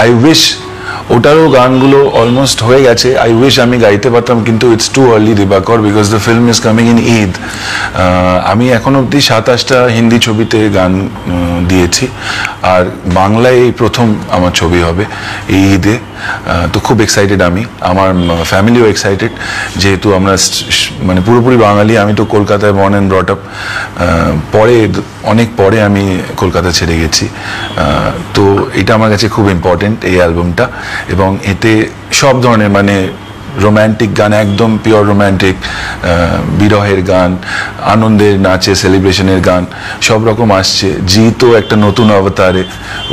I wish ওটারও গানগুলো almost হয়ে গেছে। আই উইশ আমি গাইতে পারতাম, কিন্তু it's too early Dibakar because the film is coming in Eid আমি এখন অবধি সাতাশটা হিন্দি ছবিতে গান দিয়েছি। আর বাংলায় এই প্রথম আমার ছবি হবে এই ঈদে। তো খুব এক্সাইটেড আমি। আমার ফ্যামিলিও এক্সাইটেড যেহেতু আমরা মানে পুরোপুরি বাঙালি, আমি তো কলকাতায় বর্ন অ্যান্ড ব্রট আপ পরে, অনেক পরে আমি কলকাতা ছেড়ে গেছি। তো এটা আমার কাছে খুব ইম্পর্টেন্ট এই অ্যালবামটা এবং এতে সব ধরনের মানে রোম্যান্টিক গান একদম পিওর রোম্যান্টিক বিরহের গান আনন্দের নাচে সেলিব্রেশনের গান সব রকম আসছে। জিতও একটা নতুন অবতারে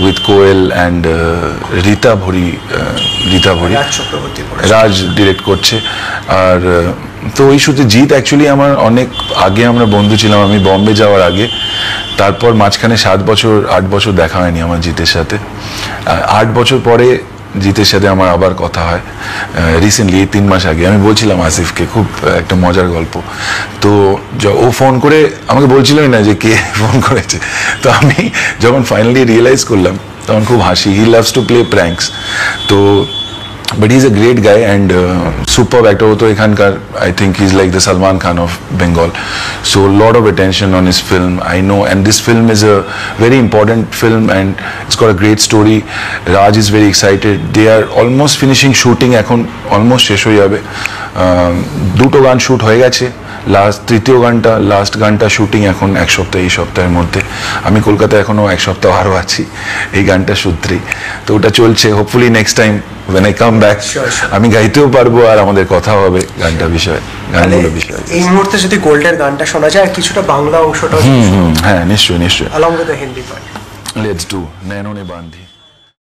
উইথ কোয়েল অ্যান্ড রীতা ভরি রীতা ভরি। রাজ চক্রবর্তী রাজ ডিরেক্ট করছে। আর তো ওই শুতে জিৎ অ্যাকচুয়ালি আমার অনেক আগে আমরা বন্ধু ছিলাম আমি বম্বে যাওয়ার আগে। তারপর মাঝখানে সাত বছর আট বছর দেখা হয়নি আমার জিতের সাথে। আট বছর পরে জিতের সাথে আমার আবার কথা হয়। রিসেন্টলি তিন মাস আগে আমি বলছিলাম আসিফকে, খুব একটা মজার গল্প। তো ও ফোন করে আমাকে বলছিলই না যে কে ফোন করেছে। তো আমি যখন ফাইনালি রিয়েলাইজ করলাম, তখন খুব হাসি। He loves to play pranks তো a great guy and uh, superb actor ও তো এখানকার I think he's like the Salman Khan of Bengal so lot of attention on his film I know and this film is a very important film and it's got a great story Raj is very excited they are almost finishing shooting এখন almost শেষ হয়ে যাবে দুটো গান shoot হয়ে গেছে last তৃতীয় গানটা লাস্ট গানটা শুটিং এখন এক সপ্তাহ এই সপ্তাহের মধ্যে। আমি কলকাতায় এখনও এক সপ্তাহ আরও আছি এই গানটা সূত্রেই তো ওটা চলছে hopefully next time when I come back. আমি গাইতেও পারব আর আমাদের কথা হবে গানটা বিষয়ে তাহলে গানগুলো বিষয়ে। এই মুহূর্তে যদি গোল্ডের গানটা শোনা যায় কিছুটা বাংলা অংশটা হুম, হ্যাঁ নিশ্চয়ই নিশ্চয়ই। Along with the Hindi part let's do নয়ননে বান্ধি